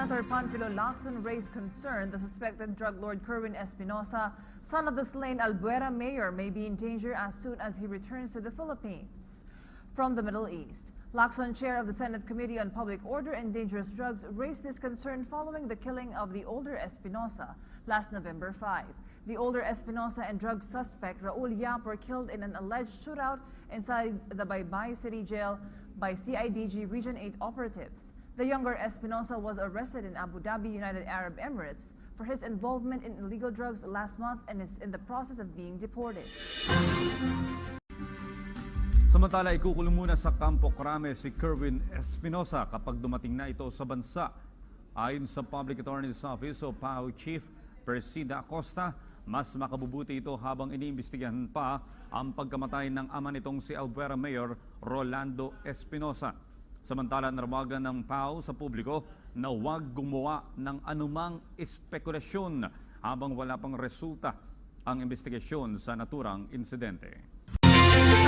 Senator Panfilo Lacson raised concern the suspected drug lord Kerwin Espinosa, son of the slain Albuera mayor, may be in danger as soon as he returns to the Philippines from the Middle East. Lacson, chair of the Senate Committee on Public Order and Dangerous Drugs, raised this concern following the killing of the older Espinosa last November 5. The older Espinosa and drug suspect Raul Yap were killed in an alleged shootout inside the Baybay City Jail by CIDG Region 8 operatives. The younger Espinosa was arrested in Abu Dhabi, United Arab Emirates for his involvement in illegal drugs last month and is in the process of being deported. Samantala, ikukulong muna sa Campo Crame si Kerwin Espinosa kapag dumating na ito sa bansa. Ayon sa Public Attorney's Office o PAO Chief Persida Acosta, mas makabubuti ito habang iniimbestigahan pa ang pagkamatay ng ama nitong si Albuera Mayor Rolando Espinosa. Samantala, narawagan ng PAO sa publiko na huwag gumawa ng anumang espekulasyon habang wala pang resulta ang investigasyon sa naturang insidente.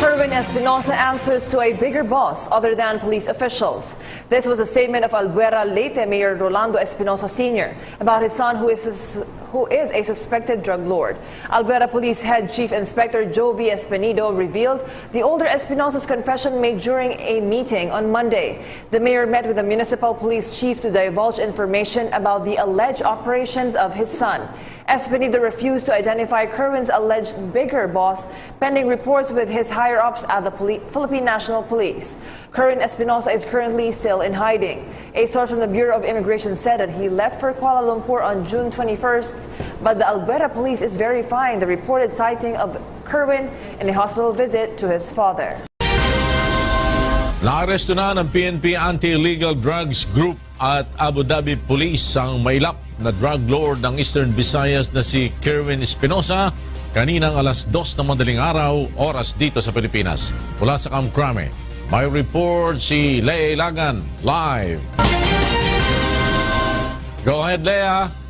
Kerwin Espinosa answers to a bigger boss other than police officials. This was a statement of Albuera Leyte Mayor Rolando Espinosa Sr. about his son who is, who is a suspected drug lord. Albuera Police Head Chief Inspector Jovi Espinido revealed the older Espinosa's confession made during a meeting on Monday. The mayor met with the municipal police chief to divulge information about the alleged operations of his son. Espinido refused to identify Kerwin's alleged bigger boss, pending reports with his higher ups at the Poli- Philippine National Police. Kerwin Espinosa is currently still in hiding. A source from the Bureau of Immigration said that he left for Kuala Lumpur on June 21st, but the Alberta police is verifying the reported sighting of Kerwin in a hospital visit to his father. Naaresto na ng PNP Anti-Illegal Drugs Group at Abu Dhabi Police ang mailap na drug lord ng Eastern Visayas na si Kerwin Espinosa kaninang alas dos ng madaling araw, oras dito sa Pilipinas. Mula sa Kamkrame, may report si Lea Ilagan, live. Go ahead, Lea.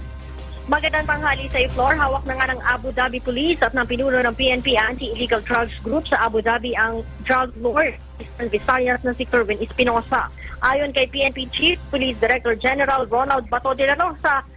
Magandang tanghali sa floor. Hawak na nga ng Abu Dhabi Police at ng pinuno ng PNP Anti-Illegal Drugs Group sa Abu Dhabi ang drug lord Eastern Visayas na si Kerwin Espinosa. Ayon kay PNP Chief Police Director General Ronald Bato de la Rosa,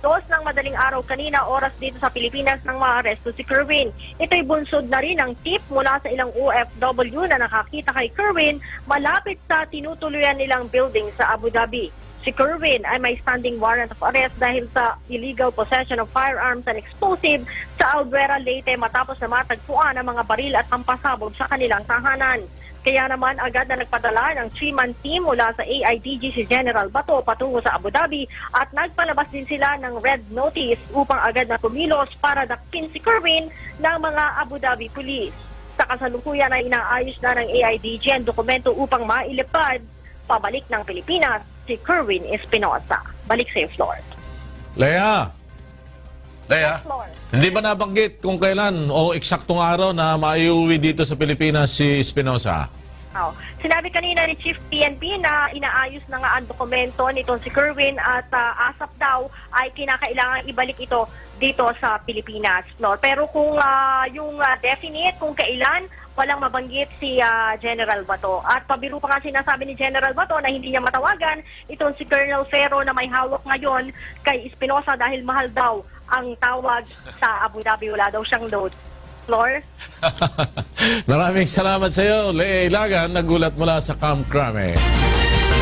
dos ng madaling araw kanina oras dito sa Pilipinas nang maaresto si Kerwin. Ito'y bunsod na rin ng tip mula sa ilang OFW na nakakita kay Kerwin malapit sa tinutuluyan nilang building sa Abu Dhabi. Si Kerwin ay may standing warrant of arrest dahil sa illegal possession of firearms and explosive sa Albuera, Leyte matapos na matagpuan ang mga baril at pampasabog sa kanilang tahanan. Kaya naman agad na nagpadala ng three-man team mula sa AIDG si General Bato patungo sa Abu Dhabi at nagpalabas din sila ng red notice upang agad na kumilos para dakpin si Kerwin ng mga Abu Dhabi police. Sa kasalukuyan ay inaayos na ng AIDG ang dokumento upang mailipad pabalik ng Pilipinas si Kerwin Espinosa. Balik sa floor. Lea. Lea. Floor. Hindi ba nabanggit kung kailan o eksaktong araw na maiuwi dito sa Pilipinas si Espinosa? Oh. Sinabi kanina ni Chief PNP na inaayos na nga ang dokumento nitong si Kerwin at ah, asap daw ay kinakailangan ibalik ito dito sa Pilipinas. No? Pero kung ah, yung ah, definite kung kailan, walang mabanggit si ah, General Bato. At pabiro pa nga sinasabi ni General Bato na hindi niya matawagan itong si Colonel Ferro na may hawak ngayon kay Espinosa dahil mahal daw ang tawag sa Abu Dhabi. Wala daw siyang load. Floor? Maraming salamat sa iyo, Lea Ilagan, nagulat mula sa Camp Crame.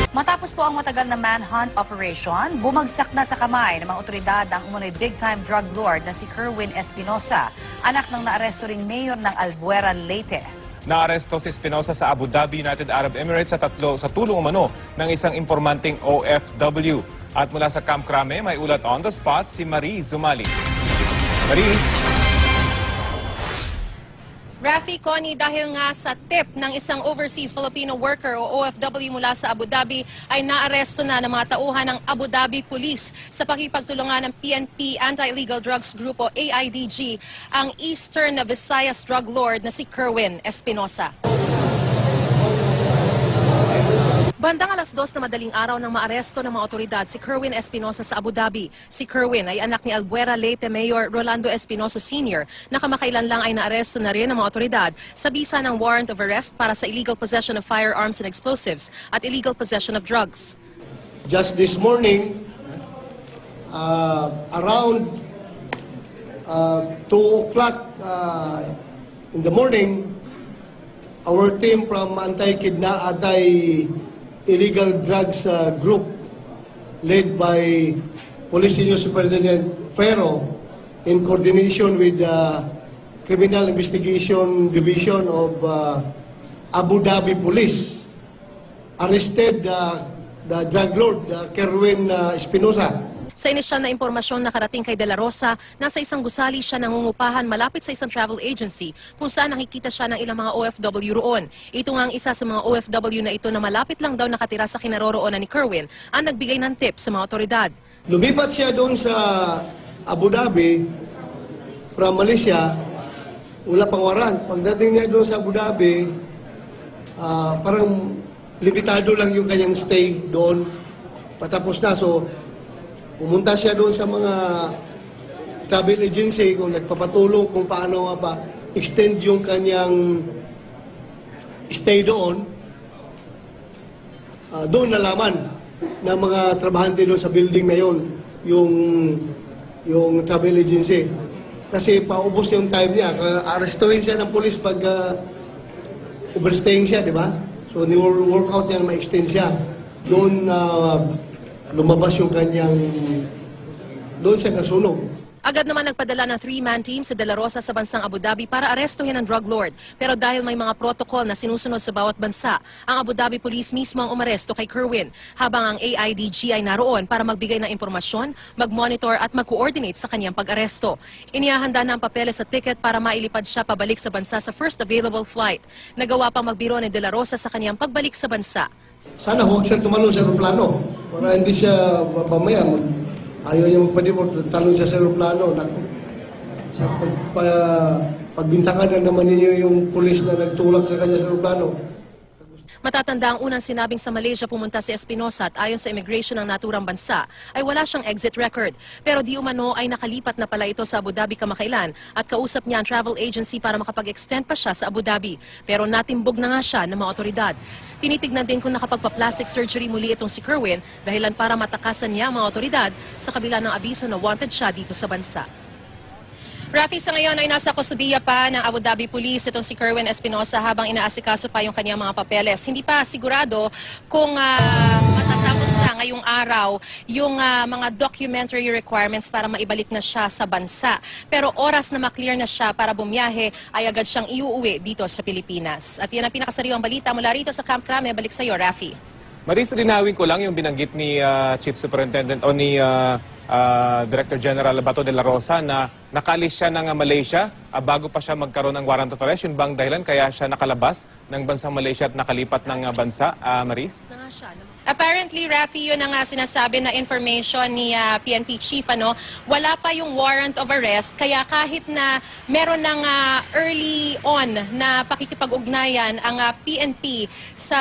Matapos po ang matagal na manhunt operation, bumagsak na sa kamay ng mga otoridad ang umunoy big-time drug lord na si Kerwin Espinosa, anak ng naaresto ring mayor ng Albuera, Leyte. Naaresto si Espinosa sa Abu Dhabi, United Arab Emirates sa tatlo sa tulong umano ng isang impormanting OFW. At mula sa Camp Crame, may ulat on the spot si Marie Zumali. Marie, Rafi Connie, dahil nga sa tip ng isang overseas Filipino worker o OFW mula sa Abu Dhabi ay naaresto na ng mga tauhan ng Abu Dhabi Police sa pakipagtulungan ng PNP Anti-Illegal Drugs Group o AIDG ang Eastern Visayas drug lord na si Kerwin Espinosa. Bandang alas dos na madaling araw nang maaresto ng mga otoridad si Kerwin Espinosa sa Abu Dhabi. Si Kerwin ay anak ni Albuera Leyte Mayor Rolando Espinosa Sr. na kamakailan lang ay naaresto na rin ng mga otoridad sa bisa ng warrant of arrest para sa illegal possession of firearms and explosives at illegal possession of drugs. just this morning, uh, around uh, 2 o'clock uh, in the morning, our team from anti-kidna anti-illegal drugs uh, group led by Police Senior Superintendent Ferro in coordination with the Criminal Investigation Division of uh, Abu Dhabi Police arrested uh, the drug lord, uh, Kerwin uh, Espinosa. Sa inisyal na impormasyon na karating kay De La Rosa, nasa isang gusali siya nangungupahan malapit sa isang travel agency kung saan nakikita siya ng ilang mga OFW roon. Ito nga ang isa sa mga OFW na ito na malapit lang daw nakatira sa kinaroroonan ni Kerwin ang nagbigay ng tip sa mga otoridad. Lumipat siya doon sa Abu Dhabi from Malaysia, wala pang warrant. Pagdating niya doon sa Abu Dhabi, ah, parang limitado lang yung kanyang stay doon. Patapos na. So, pumunta siya doon sa mga travel agency kung nagpapatulong kung paano nga ba extend yung kanyang stay doon. Ah, doon nalaman ng mga trabahante doon sa building na yon yung yung travel agency. Kasi paubos yung time niya. Arestuhin siya ng police pag ah, overstaying siya, di ba? So, ni-work out niya na ma-extend siya. Doon ah, lumabas yung kanyang doon siya nasunog. Agad naman nagpadala ng three-man team sa De Rosa sa bansang Abu Dhabi para arestuhin ang drug lord. Pero dahil may mga protocol na sinusunod sa bawat bansa, ang Abu Dhabi Police mismo ang umaresto kay Kerwin, habang ang AIDG ay naroon para magbigay ng impormasyon, mag-monitor at mag-coordinate sa kanyang pag-aresto. Inihahanda na ang papeles sa ticket para mailipad siya pabalik sa bansa sa first available flight. Nagawa pang magbiro ni De Rosa sa kanyang pagbalik sa bansa. Sana huwag siya tumalon sa aeroplano para hindi siya mamaya mag, ayaw niya magpwede mo talon siya sa aeroplano. Naku. Sa pag, pa, pagbintangan na naman ninyo yung pulis na nagtulak sa kanya sa aeroplano. Matatanda ang unang sinabing sa Malaysia pumunta si Espinosa at ayon sa immigration ng naturang bansa ay wala siyang exit record. Pero di umano ay nakalipat na pala ito sa Abu Dhabi kamakailan at kausap niya ang travel agency para makapag-extend pa siya sa Abu Dhabi. Pero natimbog na nga siya ng mga otoridad. Tinitignan din kung nakapagpa-plastic surgery muli itong si Kerwin dahilan para matakasan niya ang mga otoridad sa kabila ng abiso na wanted siya dito sa bansa. Rafi, sa ngayon ay nasa kustudiya pa ng Abu Dhabi Police itong si Kerwin Espinosa habang inaasikaso pa yung kanyang mga papeles. Hindi pa sigurado kung ah, matatapos na ngayong araw yung ah, mga documentary requirements para maibalik na siya sa bansa. Pero oras na maklear na siya para bumiyahe ay agad siyang iuwi dito sa Pilipinas. At yan ang pinakasariwang balita mula rito sa Camp Crame. Balik sa iyo, Rafi. Maris, linawin ko lang yung binanggit ni ah, Chief Superintendent o ni ah, ah, Director General Bato de la Rosa na nakalis siya ng Malaysia ah, bago pa siya magkaroon ng warrant of arrest. Yun bang dahilan kaya siya nakalabas ng bansang Malaysia at nakalipat ng ah, bansa, ah, Maris? na siya. Apparently, Rafi, yun ang sinasabi na information ni ah, PNP chief, ano, wala pa yung warrant of arrest, kaya kahit na meron ng ah, early on na pakikipag-ugnayan ang ah, PNP sa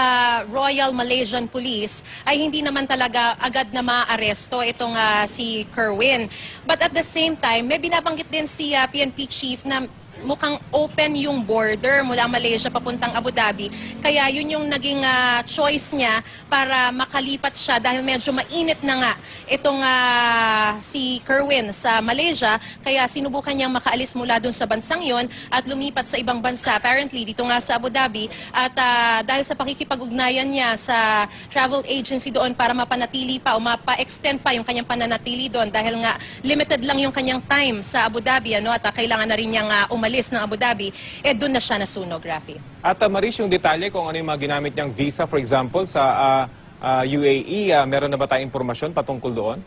Royal Malaysian Police, ay hindi naman talaga agad na maaresto itong ah, si Kerwin. But at the same time, may binabanggit din si ah, PNP chief na mukhang open yung border mula Malaysia papuntang Abu Dhabi. Kaya yun yung naging ah, choice niya para makalipat siya dahil medyo mainit na nga itong ah, si Kerwin sa Malaysia. Kaya sinubukan niyang makaalis mula dun sa bansang yon at lumipat sa ibang bansa. Apparently, dito nga sa Abu Dhabi. At ah, dahil sa pakikipag-ugnayan niya sa travel agency doon para mapanatili pa o mapa-extend pa yung kanyang pananatili doon dahil nga limited lang yung kanyang time sa Abu Dhabi ano, at ah, kailangan na rin niyang ah, ng Abu Dhabi, eh doon na siya nasunog, Rafi. At uh, Maris, yung detalye kung ano yung mga ginamit niyang visa, for example, sa ah, ah, UAE, ah, meron na ba tayong impormasyon patungkol doon?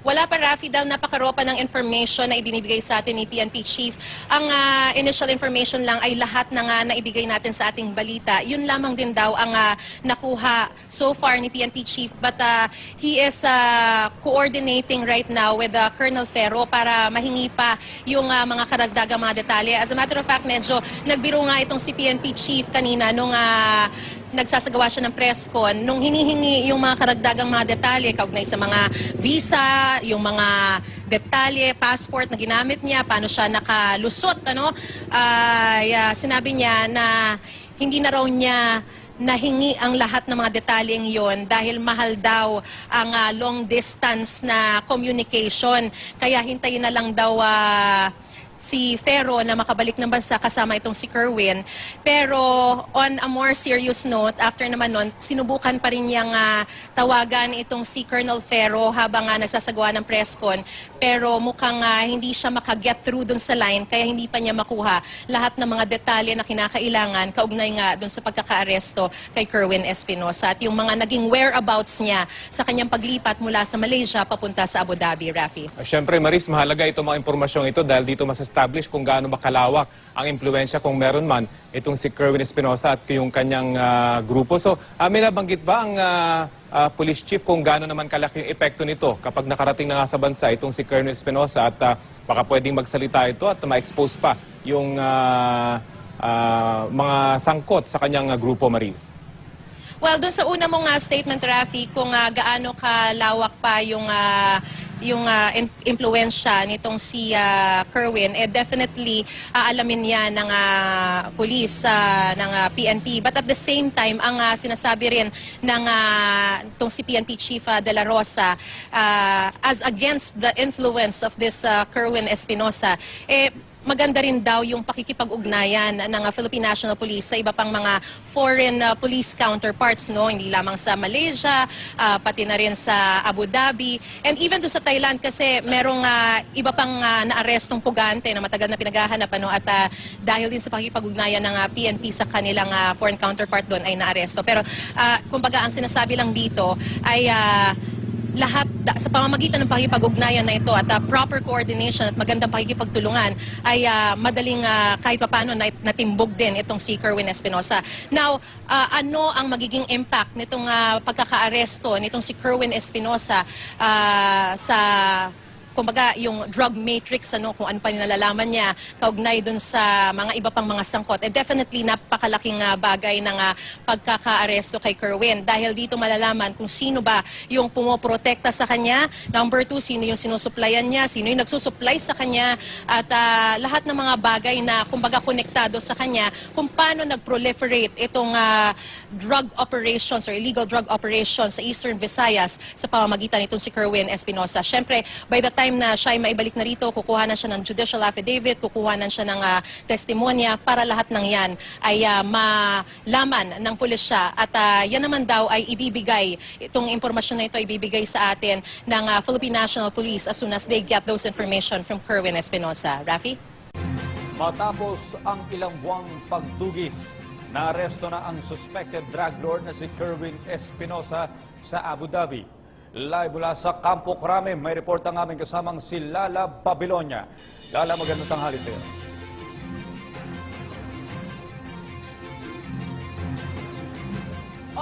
Wala pa, Rafi, dahil napakaropa ng information na ibinibigay sa atin ni PNP Chief. Ang ah, initial information lang ay lahat na nga na ibigay natin sa ating balita. Yun lamang din daw ang ah, nakuha so far ni PNP Chief. But ah, he is ah, coordinating right now with ah, Colonel Ferro para mahingi pa yung ah, mga karagdagang mga detalye. As a matter of fact, medyo nagbiro nga itong si PNP Chief kanina nung ah, nagsasagawa siya ng press con, nung hinihingi yung mga karagdagang mga detalye kaugnay sa mga visa, yung mga detalye, passport na ginamit niya, paano siya nakalusot, ano, ay, ah, sinabi niya na hindi na raw niya nahingi ang lahat ng mga detalyeng yon dahil mahal daw ang ah, long distance na communication. Kaya hintayin na lang daw ah, si Ferro na makabalik ng bansa kasama itong si Kerwin. Pero on a more serious note, after naman nun, sinubukan pa rin niyang ah, tawagan itong si Colonel Ferro habang ah, nagsasagawa ng press con. Pero mukhang ah, hindi siya makaget through dun sa line kaya hindi pa niya makuha lahat ng mga detalye na kinakailangan kaugnay nga dun sa pagkakaaresto kay Kerwin Espinosa at yung mga naging whereabouts niya sa kanyang paglipat mula sa Malaysia papunta sa Abu Dhabi, Rafi. Uh, Siyempre, Maris, mahalaga itong mga impormasyong ito dahil dito mas establish kung gaano ba kalawak ang impluensya kung meron man itong si Kerwin Espinosa at yung kanyang ah, grupo. So, uh, may nabanggit ba ang ah, ah, police chief kung gaano naman kalaki yung epekto nito kapag nakarating na nga sa bansa itong si Kerwin Espinosa at ah, baka pwedeng magsalita ito at ma-expose pa yung ah, ah, mga sangkot sa kanyang ah, grupo, Maris? Well, dun sa una mong ah, statement, Rafi, kung ah, gaano kalawak pa yung ah, yung ah, in- impluensya nitong si ah, Kerwin, eh definitely aalamin niya ng ah, police ah, ng ah, PNP. But at the same time, ang ah, sinasabi rin ng ah, itong si PNP Chief ah, De La Rosa ah, as against the influence of this ah, Kerwin Espinosa, eh maganda rin daw yung pakikipag-ugnayan ng uh, Philippine National Police sa iba pang mga foreign uh, police counterparts, no? Hindi lamang sa Malaysia, uh, pati na rin sa Abu Dhabi, and even do sa Thailand kasi merong uh, iba pang uh, naarestong pugante na matagal na pinaghahanap, ano? At uh, dahil din sa pakikipag-ugnayan ng uh, PNP sa kanilang uh, foreign counterpart doon ay naaresto. Pero uh, kumbaga ang sinasabi lang dito ay uh, lahat da- sa pamamagitan ng pakikipag-ugnayan na ito at uh, proper coordination at magandang pakikipagtulungan ay uh, madaling uh, kahit papano nat- natimbog din itong si Kerwin Espinosa. Now, uh, ano ang magiging impact nitong uh, pagkakaaresto nitong si Kerwin Espinosa uh, sa kumbaga yung drug matrix ano kung ano pa nalalaman niya kaugnay dun sa mga iba pang mga sangkot. Eh definitely napakalaking ah, bagay ng ah, pagkakaaresto kay Kerwin. Dahil dito malalaman kung sino ba yung pumoprotekta sa kanya. Number two sino yung sinusuplayan niya sino yung nagsusupply sa kanya at ah, lahat ng mga bagay na kumbaga konektado sa kanya kung paano nag-proliferate itong ah, drug operations or illegal drug operations sa Eastern Visayas sa pamamagitan nitong si Kerwin Espinosa. Siyempre, by the na siya ay maibalik na rito, kukuha na siya ng judicial affidavit, kukuha na siya ng ah, testimonya para lahat ng yan ay ah, malaman ng pulisya at ah, yan naman daw ay ibibigay, itong impormasyon na ito ay ibibigay sa atin ng ah, Philippine National Police as soon as they get those information from Kerwin Espinosa. Rafi? Matapos ang ilang buwang pagtugis, naaresto na ang suspected drug lord na si Kerwin Espinosa sa Abu Dhabi. Live mula sa Campo Crame, may report ang aming kasamang si Lala Babilonia. Lala, magandang tanghali sa iyo.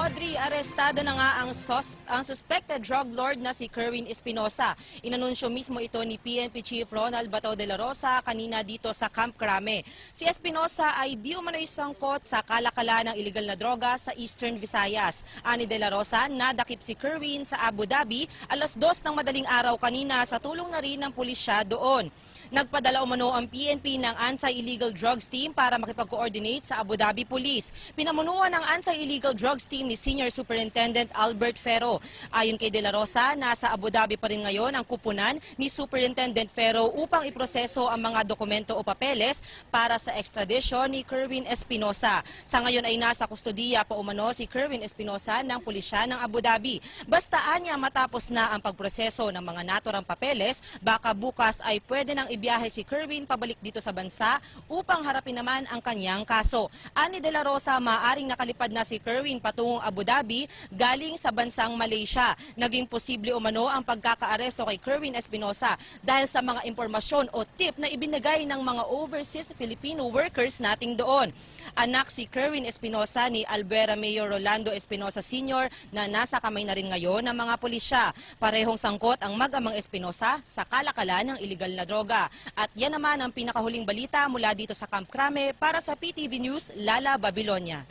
Audrey, arestado na nga ang, sus- ang suspected drug lord na si Kerwin Espinosa. Inanunsyo mismo ito ni PNP Chief Ronald Batao de la Rosa kanina dito sa Camp Crame. Si Espinosa ay di umano'y sangkot sa kalakala ng illegal na droga sa Eastern Visayas. Ani de la Rosa, nadakip si Kerwin sa Abu Dhabi alas dos ng madaling araw kanina sa tulong na rin ng pulisya doon. Nagpadala umano ang PNP ng Anti-Illegal Drugs Team para makipag-coordinate sa Abu Dhabi Police. Pinamunuan ng Anti-Illegal Drugs Team ni Senior Superintendent Albert Ferro. Ayon kay De La Rosa, nasa Abu Dhabi pa rin ngayon ang kupunan ni Superintendent Ferro upang iproseso ang mga dokumento o papeles para sa extradition ni Kerwin Espinosa. Sa ngayon ay nasa kustodiya pa umano si Kerwin Espinosa ng pulisya ng Abu Dhabi. Bastaan niya matapos na ang pagproseso ng mga naturang papeles, baka bukas ay pwede nang ibiyahe si Kerwin pabalik dito sa bansa upang harapin naman ang kanyang kaso. Ani De La Rosa, maaring nakalipad na si Kerwin patungong Abu Dhabi galing sa bansang Malaysia. Naging posible umano ang pagkakaaresto kay Kerwin Espinosa dahil sa mga impormasyon o tip na ibinigay ng mga overseas Filipino workers nating doon. Anak si Kerwin Espinosa ni Albuera Mayor Rolando Espinosa Sr. na nasa kamay na rin ngayon ng mga pulisya. Parehong sangkot ang mag-amang Espinosa sa kalakala ng iligal na droga. At yan naman ang pinakahuling balita mula dito sa Camp Crame para sa PTV News, Lala Babilonia.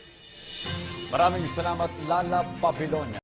Maraming salamat Lala Babilonia.